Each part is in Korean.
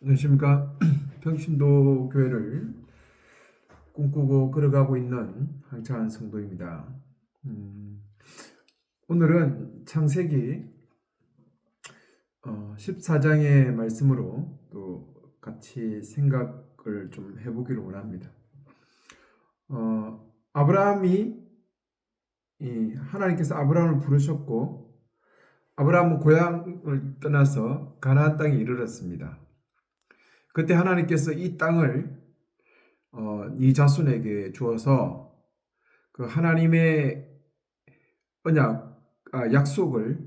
안녕하십니까 평신도 교회를 꿈꾸고 걸어가고 있는 황찬 성도입니다. 음, 오늘은 창세기 어, 14장의 말씀으로 또 같이 생각을 좀 해보기를 원합니다. 어, 아브라함이 이 하나님께서 아브라함을 부르셨고 아브라함은 고향을 떠나서 가나안 땅에 이르렀습니다. 그때 하나님께서 이 땅을 어, 이 자손에게 주어서 그 하나님의 언약, 아, 약속을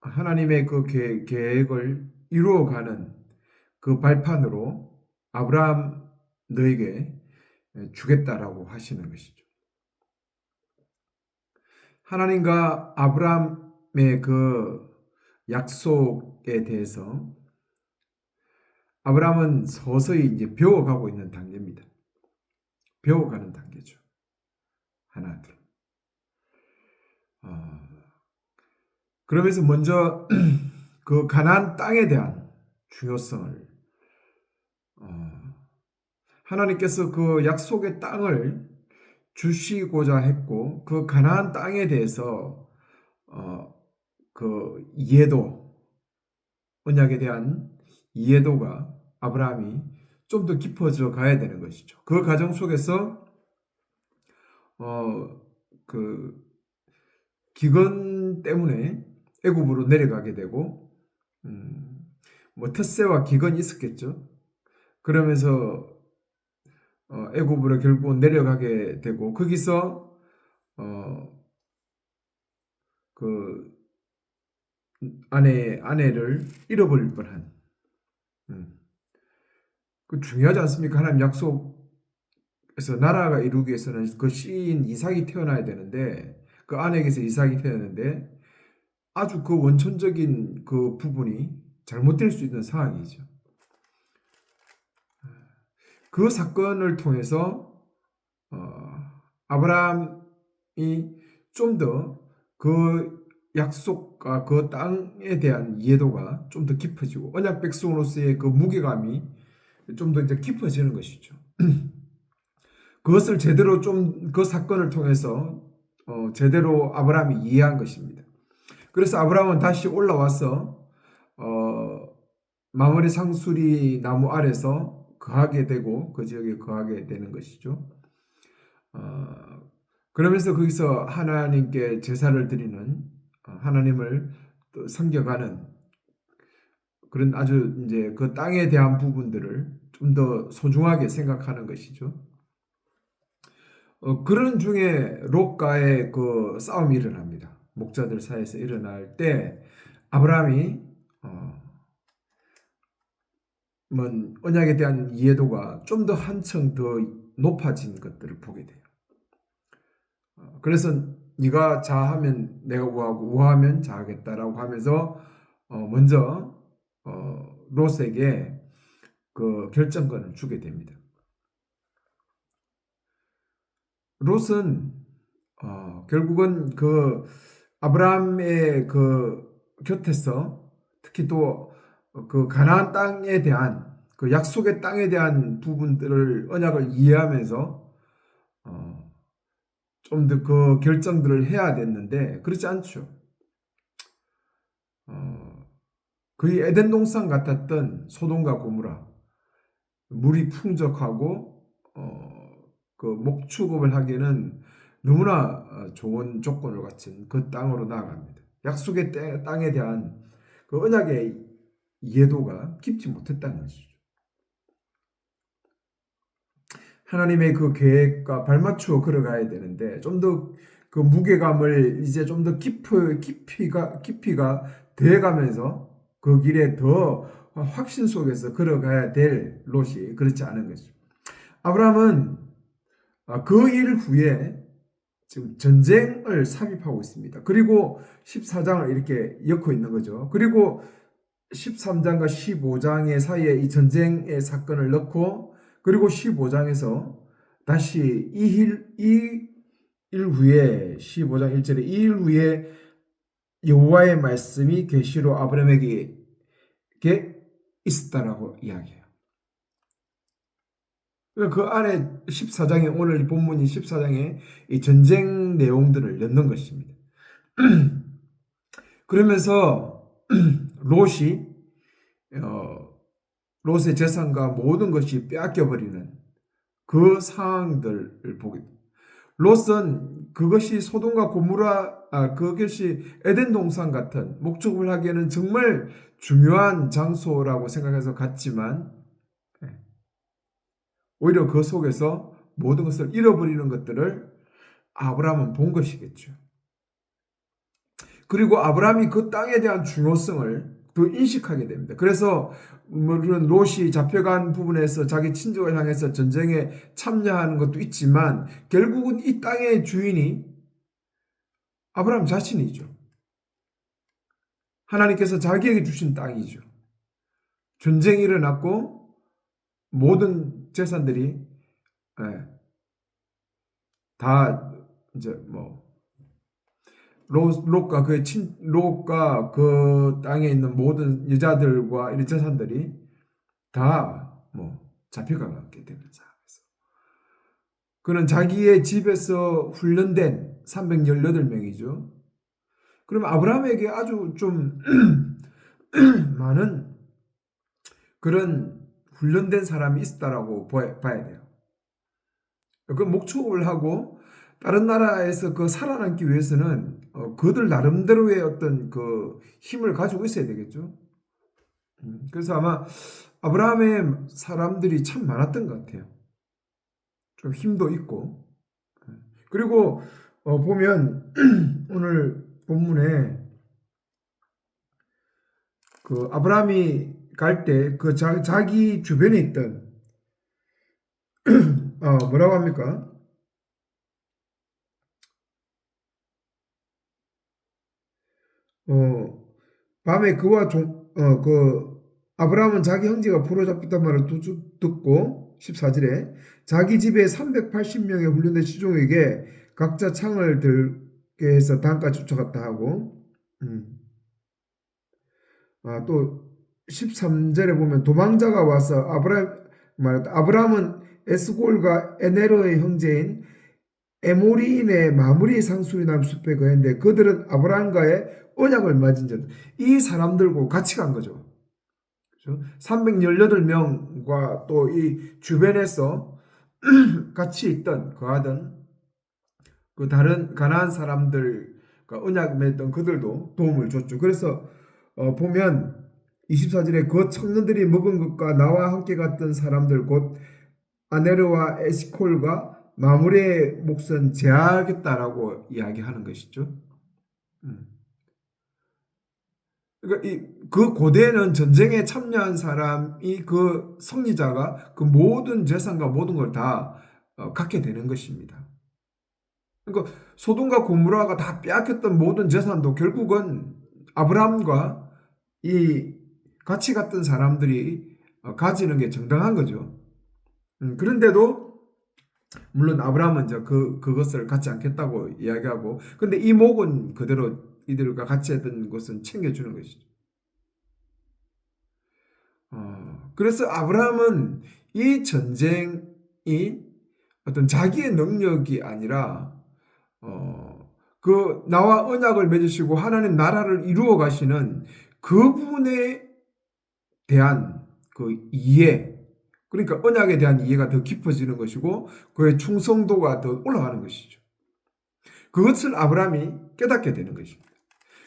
하나님의 그 계, 계획을 이루어가는 그 발판으로 아브라함 너에게 주겠다라고 하시는 것이죠. 하나님과 아브라함의 그 약속에 대해서 아브라함은 서서히 이제 배워가고 있는 단계입니다. 배워가는 단계죠. 하나 둘. 어, 그러면서 먼저 그 가나안 땅에 대한 중요성을 어, 하나님께서 그 약속의 땅을 주시고자 했고 그 가나안 땅에 대해서 어, 그 이해도 언약에 대한 이해도가 아브라함이 좀 더 깊어져 가야 되는 것이죠. 그 과정 속에서 어 그 기근 때문에 애굽으로 내려가게 되고 음 뭐 텃세와 기근이 있었겠죠. 그러면서 어 애굽으로 결국 내려가게 되고 거기서 어 그 아내 아내를 잃어버릴 뻔한 음. 그 중요하지 않습니까? 하나님 약속에서 나라가 이루기 위해서는 그 씨인 이삭이 태어나야 되는데 그 아내에게서 이삭이 태어났는데 아주 그 원천적인 그 부분이 잘못될 수 있는 상황이죠. 그 사건을 통해서 어, 아브라함이 좀 더 그 약속과 그 땅에 대한 이해도가 좀 더 깊어지고 언약 백성으로서의 그 무게감이 좀 더 이제 깊어지는 것이죠. 그것을 제대로 좀 그 사건을 통해서 어, 제대로 아브라함이 이해한 것입니다. 그래서 아브라함은 다시 올라와서 어, 마무리 상수리 나무 아래서 거하게 되고 그 지역에 거하게 되는 것이죠. 어, 그러면서 거기서 하나님께 제사를 드리는 어, 하나님을 또 섬겨가는 그런 아주 이제 그 땅에 대한 부분들을 좀 더 소중하게 생각하는 것이죠. 어, 그런 중에 롯과의 그 싸움이 일어납니다. 목자들 사이에서 일어날 때 아브라함이 어, 뭐 언약에 대한 이해도가 좀 더 한층 더 높아진 것들을 보게 돼요. 어, 그래서 네가 자하면 내가 우하고 우하면 자하겠다라고 하면서 어, 먼저 어, 롯에게 그 결정권을 주게 됩니다. 롯은 어, 결국은 그 아브라함의 그 곁에서 특히 또 그 가나안 땅에 대한 그 약속의 땅에 대한 부분들을 언약을 이해하면서 어, 좀더 그 결정들을 해야 됐는데 그렇지 않죠. 어, 거의 에덴 동산 같았던 소돔과 고무라 물이 풍족하고 어, 그 목축업을 하기에는 너무나 좋은 조건을 갖춘 그 땅으로 나아갑니다. 약속의 땅에 대한 그 언약의 이해도가 깊지 못했다는 것이죠. 하나님의 그 계획과 발맞추어 걸어가야 되는데 좀 더 그 무게감을 이제 좀 더 깊이 깊이가 깊이가 돼가면서 그 길에 더 확신 속에서 걸어가야 될 롯이 그렇지 않은 것이죠. 아브라함은 그 일 후에 지금 전쟁을 삽입하고 있습니다. 그리고 14장을 이렇게 엮고 있는 거죠. 그리고 13장과 15장의 사이에 이 전쟁의 사건을 넣고 그리고 15장에서 다시 이일 이 일 후에 15장 1절에 이일 후에 여호와의 말씀이 계시로 아브라함에게 있었다라고 이야기해요. 그러니까 그 안에 14장에 오늘 이 본문이 14장에 이 전쟁 내용들을 넣는 것입니다. 그러면서 롯이 어, 롯의 재산과 모든 것이 빼앗겨 버리는 그 상황들을 보게. 롯은 그것이 소돔과 고무라 아, 그것이 에덴 동산 같은 목적을 하기에는 정말 중요한 장소라고 생각해서 갔지만 예, 오히려 그 속에서 모든 것을 잃어버리는 것들을 아브라함은 본 것이겠죠. 그리고 아브라함이 그 땅에 대한 중요성을 더 인식하게 됩니다. 그래서 물론 롯이 잡혀간 부분에서 자기 친족을 향해서 전쟁에 참여하는 것도 있지만 결국은 이 땅의 주인이 아브라함 자신이죠. 하나님께서 자기에게 주신 땅이죠. 전쟁이 일어났고 모든 재산들이 예, 다 이제 뭐 롯, 롯과 그의 친, 롯과 그 땅에 있는 모든 여자들과 이런 재산들이 다 뭐 잡혀가게 되는 상황에서 그는 자기의 집에서 훈련된 318명이죠. 그럼 아브라함에게 아주 좀 많은 그런 훈련된 사람이 있었다라고 봐야 돼요. 그 목축을 하고 다른 나라에서 그 살아남기 위해서는 어, 그들 나름대로의 어떤 그 힘을 가지고 있어야 되겠죠. 음, 그래서 아마 아브라함의 사람들이 참 많았던 것 같아요. 좀 힘도 있고. 그리고 어, 보면 오늘 본문에 그 아브라함이 갈 때 그 자기 주변에 있던 어, 뭐라고 합니까? 어, 밤에 그와 종, 어, 그, 아브라함은 자기 형제가 부로잡혔단 말을 듣고, 14절에, 자기 집에 380명의 훈련된 시종에게 각자 창을 들게 해서 단가 쫓아갔다 하고, 음. 아, 또, 13절에 보면 도망자가 와서 말했다. 아브라함은 에스골과 에네로의 형제인 에모리인의 마무리 상수리남 숲에 거했는데 그들은 아브라함과의 언약을 맺은 자. 이 사람들과 같이 간 거죠. 그렇죠? 318명과 또 이 주변에서 같이 있던 거하던 그 다른 가나안 사람들과 언약 맺던 그들도 도움을 줬죠. 그래서 어 보면 24절에 그 청년들이 먹은 것과 나와 함께 갔던 사람들 곧 아네르와 에시콜과 마무리의 몫은 제하겠다라고 이야기하는 것이죠. 음. 그러니까 이 그 고대에는 전쟁에 참여한 사람이 그 승리자가 그 모든 재산과 모든 걸다 어, 갖게 되는 것입니다. 그러니까 소돔과 고무라가 다 빼앗겼던 모든 재산도 결국은 아브라함과 이 같이 갔던 사람들이 어, 가지는 게 정당한 거죠. 음, 그런데도 물론 아브라함은 이제 그 그것을 갖지 않겠다고 이야기하고 근데 이 목은 그대로 이들과 같이 했던 것은 챙겨주는 것이죠. 어, 그래서 아브라함은 이 전쟁이 어떤 자기의 능력이 아니라 어, 그 나와 언약을 맺으시고 하나님 나라를 이루어 가시는 그분에 대한 그 이해 그러니까 언약에 대한 이해가 더 깊어지는 것이고 그의 충성도가 더 올라가는 것이죠. 그것을 아브라함이 깨닫게 되는 것입니다.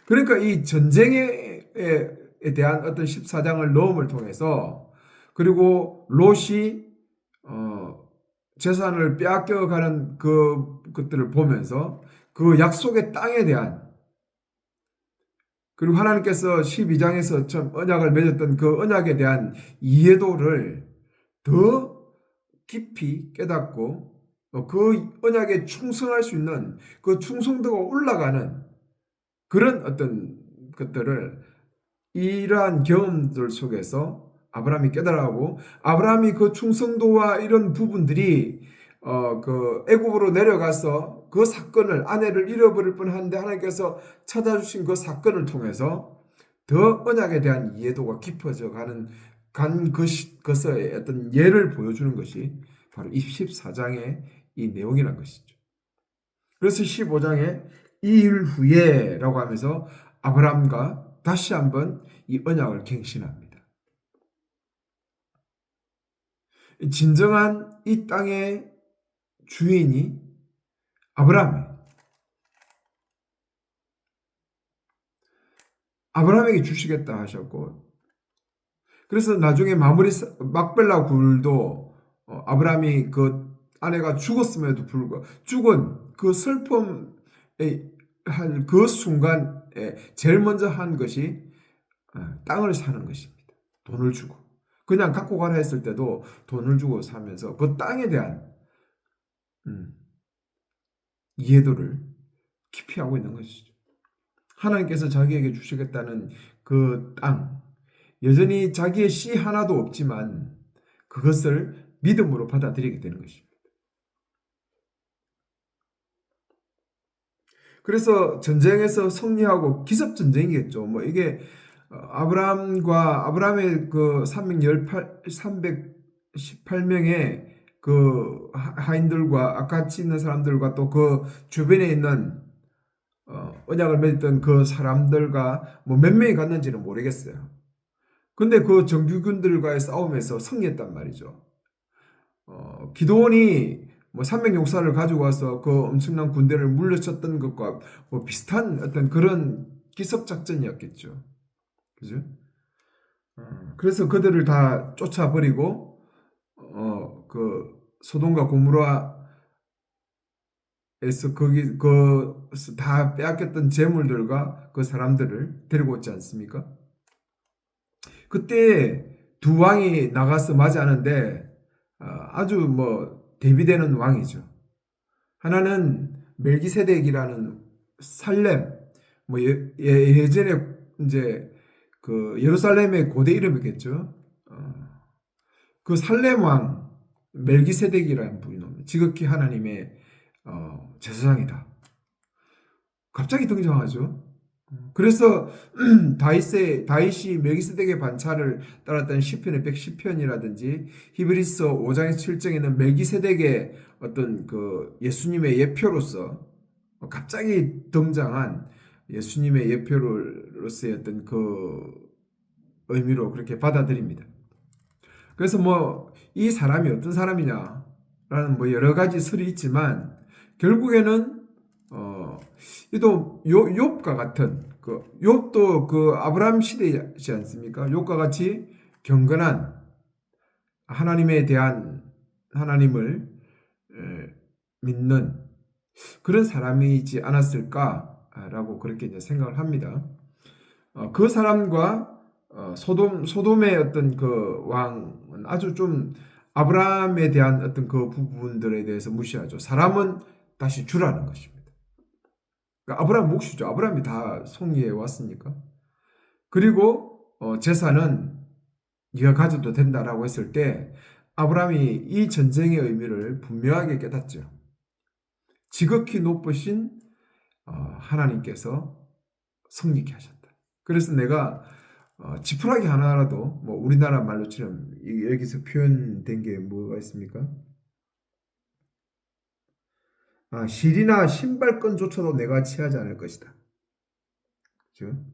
그러니까 이 전쟁에 대한 어떤 14장을 넣음을 통해서 그리고 롯이 어 재산을 빼앗겨 가는 그 것들을 보면서 그 약속의 땅에 대한 그리고 하나님께서 12장에서 참 언약을 맺었던 그 언약에 대한 이해도를 더 깊이 깨닫고 어, 그 언약에 충성할 수 있는 그 충성도가 올라가는 그런 어떤 것들을 이러한 경험들 속에서 아브라함이 깨달아고 아브라함이 그 충성도와 이런 부분들이 어 그 애굽으로 내려가서 그 사건을 아내를 잃어버릴 뻔한데 하나님께서 찾아주신 그 사건을 통해서 더 언약에 대한 이해도가 깊어져 가는 간 것이, 것의 어떤 예를 보여주는 것이 바로 이 14장의 이 내용이란 것이죠. 그래서 15장에 이 일 후에라고 하면서 아브라함과 다시 한번 이 언약을 갱신합니다. 진정한 이 땅의 주인이 아브라함이에요. 아브라함에게 주시겠다 하셨고 그래서 나중에 마무리 막벨라 굴도 어, 아브라함이 그 아내가 죽었음에도 불구하고 죽은 그 슬픔에 한 그 순간에 제일 먼저 한 것이 어, 땅을 사는 것입니다. 돈을 주고 그냥 갖고 가라 했을 때도 돈을 주고 사면서 그 땅에 대한 음, 이해도를 깊이 하고 있는 것이죠. 하나님께서 자기에게 주시겠다는 그 땅, 여전히 자기의 씨 하나도 없지만 그것을 믿음으로 받아들이게 되는 것입니다. 그래서 전쟁에서 승리하고 기습 전쟁이겠죠. 뭐 이게 어, 아브라함과 아브라함의 그 318, 318명의 그 하인들과 아까치 있는 사람들과 또 그 주변에 있는 어, 언약을 맺었던 그 사람들과 뭐 몇 명이 갔는지는 모르겠어요. 근데 그 정규군들과의 싸움에서 승리했단 말이죠. 어, 기도원이 뭐 300용사를 가지고 와서 그 엄청난 군대를 물려쳤던 것과 뭐 비슷한 어떤 그런 기습 작전이었겠죠. 그죠? 어, 그래서 그들을 다 쫓아버리고, 어, 그, 소돔과 고무라에서 거기, 그, 다 빼앗겼던 재물들과 그 사람들을 데리고 왔지 않습니까? 그때 두 왕이 나가서 맞이하는데 어, 아주 뭐 대비되는 왕이죠. 하나는 멜기세덱이라는 살렘 뭐 예, 예 전에 이제 그 예루살렘의 고대 이름이겠죠. 어, 그 살렘 왕 멜기세덱이라는 분이. 지극히 하나님의 어, 제사장이다. 갑자기 등장하죠. 그래서 다윗의 다윗이 멜기세덱의 반차를 따랐던 시편의 110편이라든지 히브리서 5장의 7장에는 멜기세덱의 어떤 그 예수님의 예표로서 갑자기 등장한 예수님의 예표로서의 어떤 그 의미로 그렇게 받아들입니다. 그래서 뭐 이 사람이 어떤 사람이냐라는 뭐 여러 가지 설이 있지만 결국에는 어 이도 욥과 같은 그 욥도 그 아브라함 시대이지 않습니까? 욥과 같이 경건한 하나님에 대한 하나님을 믿는 그런 사람이지 않았을까라고 그렇게 이제 생각을 합니다. 어, 그 사람과 어, 소돔 소돔의 어떤 그 왕은 아주 좀 아브라함에 대한 어떤 그 부분들에 대해서 무시하죠. 사람은 다시 주라는 것입니다. 그러니까 아브라함 몫이죠. 아브라함이 다 송이해 왔으니까. 그리고 어, 재산은 네가 가져도 된다라고 했을 때 아브라함이 이 전쟁의 의미를 분명하게 깨닫죠. 지극히 높으신 어, 하나님께서 성립케 하셨다. 그래서 내가 어, 지푸라기 하나라도 뭐 우리나라 말로처럼 여기서 표현된 게 뭐가 있습니까? 아, 실이나 신발끈조차도 내가 취하지 않을 것이다. 그죠?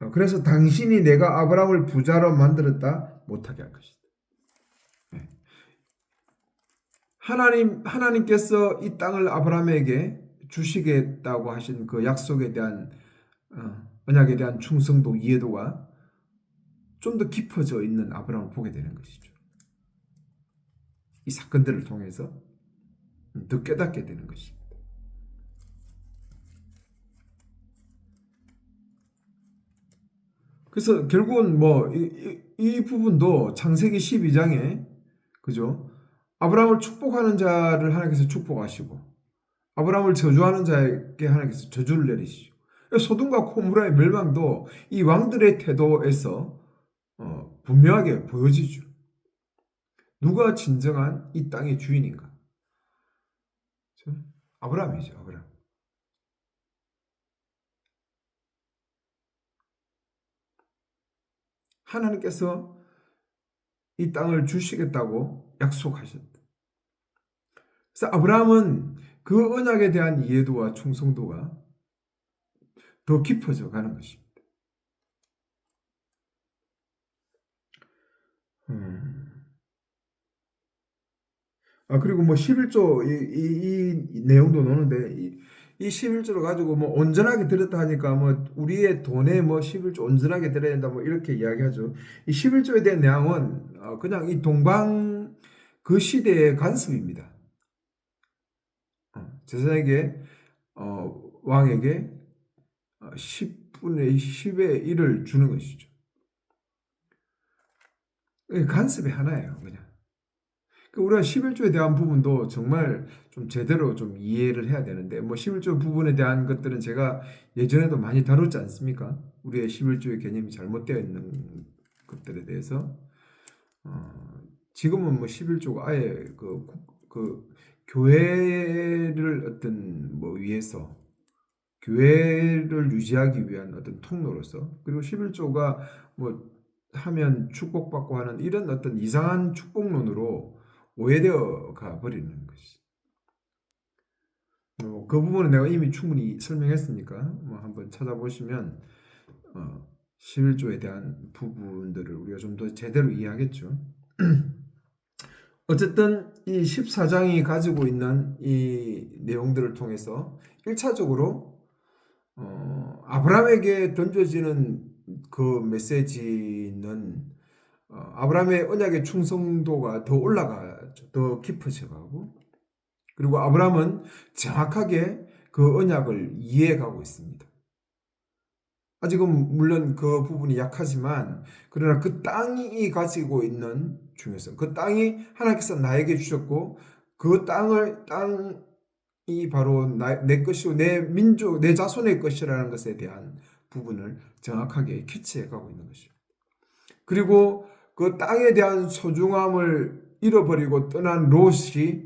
어, 그래서 당신이 내가 아브라함을 부자로 만들었다 못하게 할 것이다. 네. 하나님 하나님께서 이 땅을 아브라함에게 주시겠다고 하신 그 약속에 대한 어, 언약에 대한 충성도 이해도가 좀 더 깊어져 있는 아브라함을 보게 되는 것이죠. 이 사건들을 통해서 더 깨닫게 되는 것입니다. 그래서 결국은 뭐이 이, 이 부분도 창세기 12장에 그죠? 아브라함을 축복하는 자를 하나님께서 축복하시고 아브라함을 저주하는 자에게 하나님께서 저주를 내리시죠. 소돔과 고무라의 멸망도 이 왕들의 태도에서 어, 분명하게 보여지죠. 누가 진정한 이 땅의 주인인가? 아브라함이죠, 아브라함. 하나님께서 이 땅을 주시겠다고 약속하셨다. 그래서 아브라함은 그 언약에 대한 이해도와 충성도가 더 깊어져 가는 것입니다. 음. 아 그리고 뭐 11조 이, 이, 이 내용도 노는데 이, 이 11조를 가지고 뭐 온전하게 들었다 하니까 뭐 우리의 돈에 뭐 11조 온전하게 들어야 된다 뭐 이렇게 이야기하죠. 이 11조에 대한 내용은 어, 그냥 이 동방 그 시대의 간섭입니다. 어, 제사장에게 어, 왕에게 10분의 10의 1을 주는 것이죠. 간섭의 하나예요, 그냥. 그 우리가 11조에 대한 부분도 정말 좀 제대로 좀 이해를 해야 되는데, 뭐 11조 부분에 대한 것들은 제가 예전에도 많이 다뤘지 않습니까? 우리의 11조의 개념이 잘못되어 있는 것들에 대해서. 어, 지금은 뭐 11조가 아예 그, 그 교회를 어떤 뭐 위해서 교회를 유지하기 위한 어떤 통로로서 그리고 11조가 뭐 하면 축복받고 하는 이런 어떤 이상한 축복론으로 오해되어 가 버리는 것이. 뭐 그 부분은 내가 이미 충분히 설명했으니까 뭐 한번 찾아보시면 어, 11조에 대한 부분들을 우리가 좀 더 제대로 이해하겠죠. 어쨌든 이 14장이 가지고 있는 이 내용들을 통해서 1차적으로 어, 아브라함에게 던져지는 그 메시지는 어, 아브라함의 언약의 충성도가 더 올라가죠. 더 깊어져 가고 그리고 아브라함은 정확하게 그 언약을 이해해 가고 있습니다. 아직은 물론 그 부분이 약하지만 그러나 그 땅이 가지고 있는 중요성, 그 땅이 하나님께서 나에게 주셨고 그 땅을 땅이 바로 나, 내 것이고 내 민족, 내 자손의 것이라는 것에 대한 부분을 정확하게 캐치해 가고 있는 것입니다. 그리고 그 땅에 대한 소중함을 잃어버리고 떠난 롯이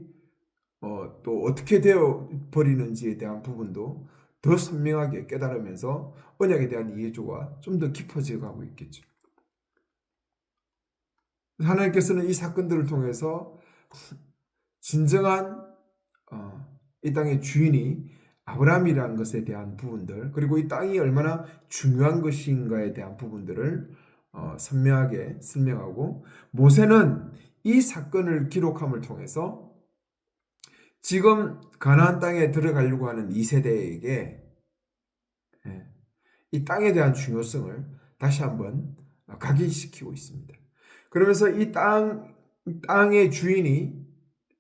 어, 또 어떻게 되어 버리는지에 대한 부분도 더 선명하게 깨달으면서 언약에 대한 이해조가 좀 더 깊어져 가고 있겠죠. 하나님께서는 이 사건들을 통해서 진정한 어, 이 땅의 주인이 아브라함이라는 것에 대한 부분들 그리고 이 땅이 얼마나 중요한 것인가에 대한 부분들을 어, 선명하게 설명하고 모세는 이 사건을 기록함을 통해서 지금 가나안 땅에 들어가려고 하는 이 세대에게 예, 이 땅에 대한 중요성을 다시 한번 각인시키고 있습니다. 그러면서 이 땅, 땅의 주인이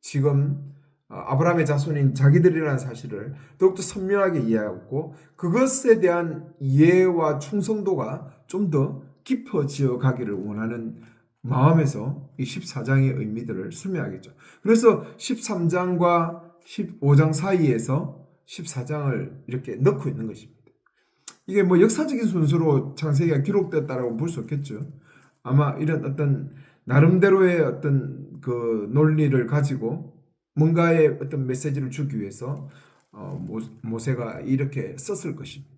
지금 어, 아브라함의 자손인 자기들이라는 사실을 더욱더 선명하게 이해하고 그것에 대한 이해와 충성도가 좀 더 깊어지어 가기를 원하는 마음에서 이 14장의 의미들을 설명하겠죠. 그래서 13장과 15장 사이에서 14장을 이렇게 넣고 있는 것입니다. 이게 뭐 역사적인 순서로 창세기가 기록됐다라고 볼 수 없겠죠. 아마 이런 어떤 나름대로의 어떤 그 논리를 가지고 뭔가의 어떤 메시지를 주기 위해서 어, 모세가 이렇게 썼을 것입니다.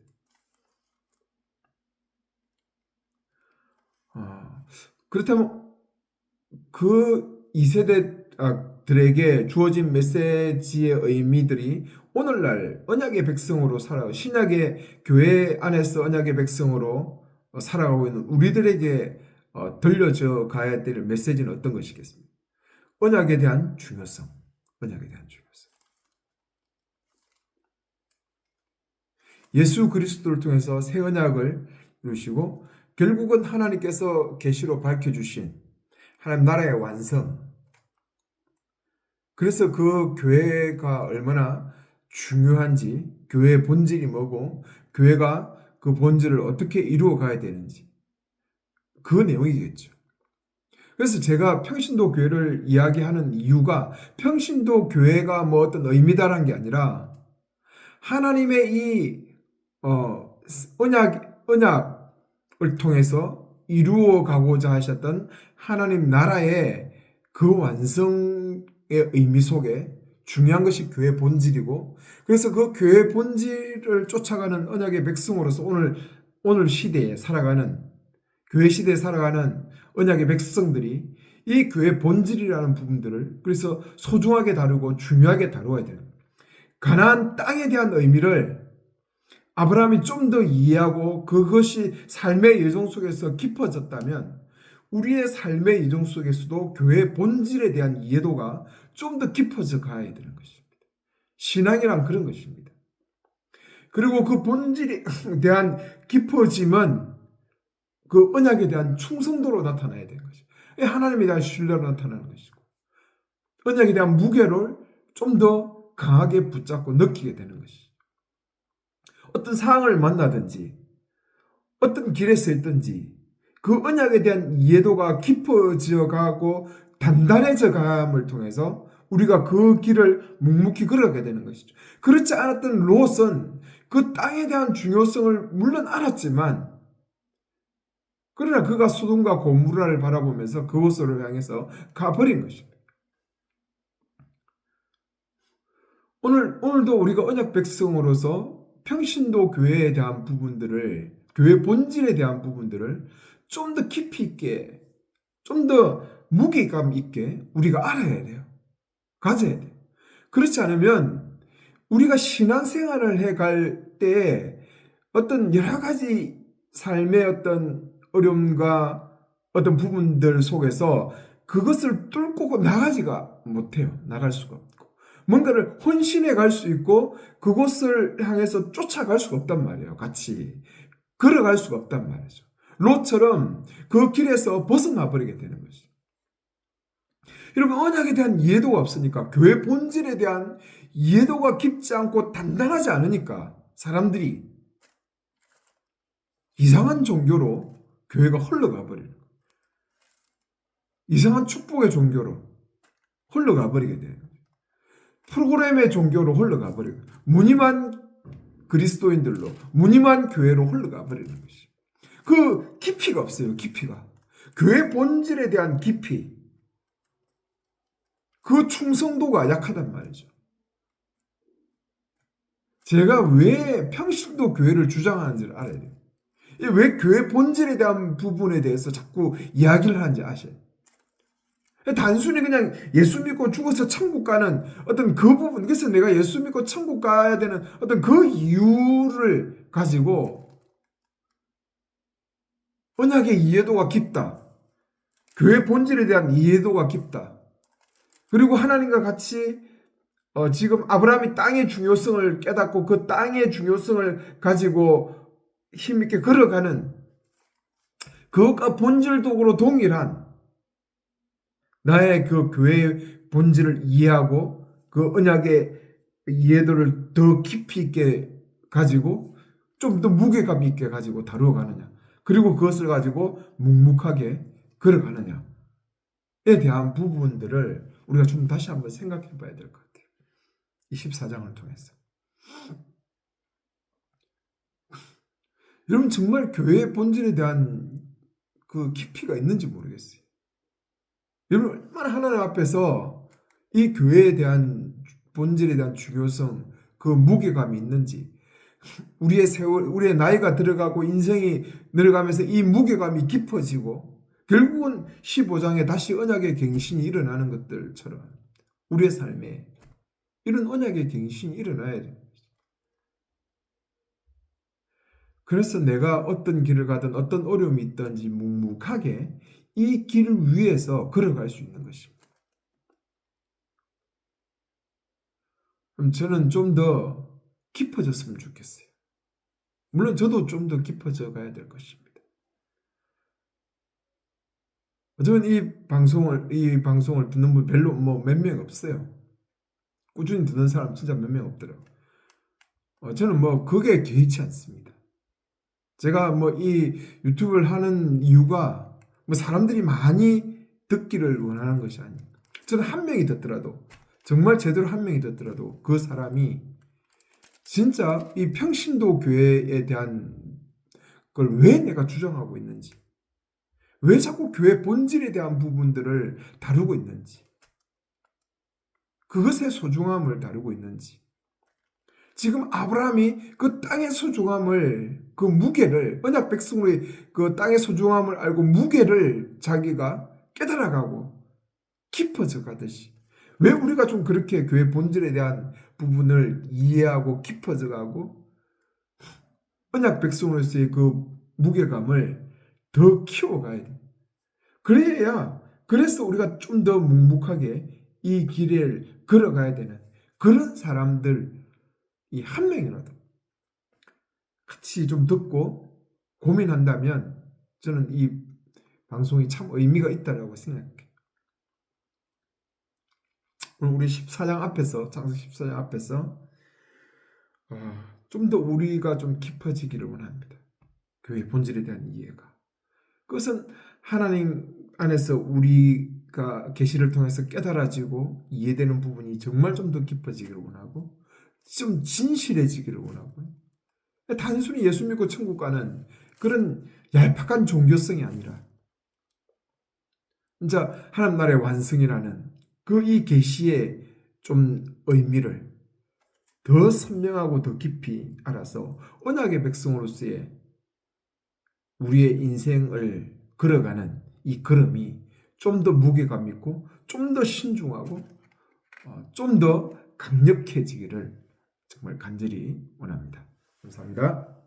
아, 그렇다면 그 2세대들에게 주어진 메시지의 의미들이 오늘날 언약의 백성으로 살아 신약의 교회 안에서 언약의 백성으로 살아가고 있는 우리들에게 어, 들려져 가야 될 메시지는 어떤 것이겠습니까? 언약에 대한 중요성, 언약에 대한 중요성. 예수 그리스도를 통해서 새 언약을 이루시고 결국은 하나님께서 계시로 밝혀 주신 하나님 나라의 완성. 그래서 그 교회가 얼마나 중요한지, 교회의 본질이 뭐고, 교회가 그 본질을 어떻게 이루어 가야 되는지, 그 내용이겠죠. 그래서 제가 평신도 교회를 이야기하는 이유가 평신도 교회가 뭐 어떤 의미다란 게 아니라 하나님의 이 어, 언약 언약을 통해서 이루어 가고자 하셨던 하나님 나라의 그 완성의 의미 속에 중요한 것이 교회 본질이고 그래서 그 교회 본질을 쫓아가는 언약의 백성으로서 오늘 오늘 시대에 살아가는 교회 시대에 살아가는 언약의 백성들이 이 교회 본질이라는 부분들을 그래서 소중하게 다루고 중요하게 다루어야 돼요. 가나안 땅에 대한 의미를 아브라함이 좀 더 이해하고 그것이 삶의 예정 속에서 깊어졌다면 우리의 삶의 이동 속에서도 교회 본질에 대한 이해도가 좀 더 깊어져 가야 되는 것입니다. 신앙이란 그런 것입니다. 그리고 그 본질에 대한 깊어짐은 그 언약에 대한 충성도로 나타나야 되는 것이죠. 하나님에 대한 신뢰로 나타나는 것이고 언약에 대한 무게를 좀 더 강하게 붙잡고 느끼게 되는 것이죠. 어떤 상황을 만나든지 어떤 길에 서 있든지 그 언약에 대한 이해도가 깊어져 가고 단단해져 감을 통해서 우리가 그 길을 묵묵히 걸어가게 되는 것이죠. 그렇지 않았던 롯은 그 땅에 대한 중요성을 물론 알았지만 그러나 그가 소돔과 고무라를 바라보면서 그곳으로 향해서 가버린 것입니다. 오늘 오늘도 우리가 언약 백성으로서 평신도 교회에 대한 부분들을 교회 본질에 대한 부분들을 좀 더 깊이 있게 좀 더 무게감 있게 우리가 알아야 돼요. 가져야 돼요. 그렇지 않으면 우리가 신앙생활을 해갈 때 어떤 여러 가지 삶의 어떤 어려움과 어떤 부분들 속에서 그것을 뚫고 나가지가 못해요. 나갈 수가. 뭔가를 혼신해 갈 수 있고 그곳을 향해서 쫓아갈 수가 없단 말이에요. 같이. 걸어갈 수가 없단 말이죠. 롯처럼 그 길에서 벗어나 버리게 되는 것이죠. 여러분 언약에 대한 이해도가 없으니까 교회 본질에 대한 이해도가 깊지 않고 단단하지 않으니까 사람들이 이상한 종교로 교회가 흘러가 버리는 거예요. 이상한 축복의 종교로 흘러가 버리게 돼요. 프로그램의 종교로 흘러가 버리고 무늬만 그리스도인들로 무늬만 교회로 흘러가 버리는 것이. 그 깊이가 없어요. 깊이가. 교회 본질에 대한 깊이. 그 충성도가 약하단 말이죠. 제가 왜 평신도 교회를 주장하는지를 알아야 돼요. 왜 교회 본질에 대한 부분에 대해서 자꾸 이야기를 하는지 아셔요. 단순히 그냥 예수 믿고 죽어서 천국 가는 어떤 그 부분, 그래서 내가 예수 믿고 천국 가야 되는 어떤 그 이유를 가지고 언약의 이해도가 깊다. 교회 본질에 대한 이해도가 깊다. 그리고 하나님과 같이 어, 지금 아브라함이 땅의 중요성을 깨닫고 그 땅의 중요성을 가지고 힘있게 걸어가는 그것과 본질적으로 동일한 나의 그 교회의 본질을 이해하고 그 언약의 이해도를 더 깊이 있게 가지고 좀 더 무게감 있게 가지고 다루어 가느냐. 그리고 그것을 가지고 묵묵하게 걸어가느냐에 대한 부분들을 우리가 좀 다시 한번 생각해 봐야 될 것 같아요. 24장을 통해서. 여러분 정말 교회의 본질에 대한 그 깊이가 있는지 모르겠어요. 여러분 얼마나 하나님 앞에서 이 교회에 대한 본질에 대한 중요성, 그 무게감이 있는지 우리의 세월, 우리의 나이가 들어가고 인생이 늘어가면서 이 무게감이 깊어지고 결국은 15장에 다시 언약의 갱신이 일어나는 것들처럼 우리의 삶에 이런 언약의 갱신이 일어나야 돼요. 그래서 내가 어떤 길을 가든 어떤 어려움이 있든지 묵묵하게 이 길을 위해서 걸어갈 수 있는 것입니다. 그럼 저는 좀 더 깊어졌으면 좋겠어요. 물론 저도 좀 더 깊어져 가야 될 것입니다. 저는 이 방송을 이 방송을 듣는 분 별로 뭐 몇 명 없어요. 꾸준히 듣는 사람 진짜 몇 명 없더라고. 어, 저는 뭐 그게 개의치 않습니다. 제가 뭐 이 유튜브를 하는 이유가 뭐 사람들이 많이 듣기를 원하는 것이 아니에요. 저는 한 명이 듣더라도 정말 제대로 한 명이 듣더라도 그 사람이 진짜 이 평신도 교회에 대한 걸 왜 내가 주장하고 있는지 왜 자꾸 교회 본질에 대한 부분들을 다루고 있는지, 그것의 소중함을 다루고 있는지, 지금 아브라함이 그 땅의 소중함을 그 무게를 언약 백성으로의 그 땅의 소중함을 알고 무게를 자기가 깨달아가고 깊어져 가듯이 왜 우리가 좀 그렇게 교회 본질에 대한 부분을 이해하고 깊어져 가고 언약 백성으로서의 그 무게감을 더 키워가야 돼. 그래야 그래서 우리가 좀 더 묵묵하게 이 길을 걸어가야 되는 그런 사람들 이 한 명이라도 같이 좀 듣고 고민한다면 저는 이 방송이 참 의미가 있다라고 생각해요. 우리 14장 앞에서 창세기 14장 앞에서 좀더 우리가 좀 깊어지기를 원합니다. 교회 본질에 대한 이해가. 그것은 하나님 안에서 우리가 계시를 통해서 깨달아지고 이해되는 부분이 정말 좀 더 깊어지기를 원하고 좀 진실해지기를 원하고 단순히 예수 믿고 천국 가는 그런 얄팍한 종교성이 아니라 진짜 하나님 나라의 완성이라는 그 이 계시의 좀 의미를 더 선명하고 더 깊이 알아서 언약의 백성으로서의 우리의 인생을 걸어가는 이 걸음이 좀 더 무게감 있고 좀 더 신중하고 어, 좀더 강력해지기를 정말 간절히 원합니다. 감사합니다.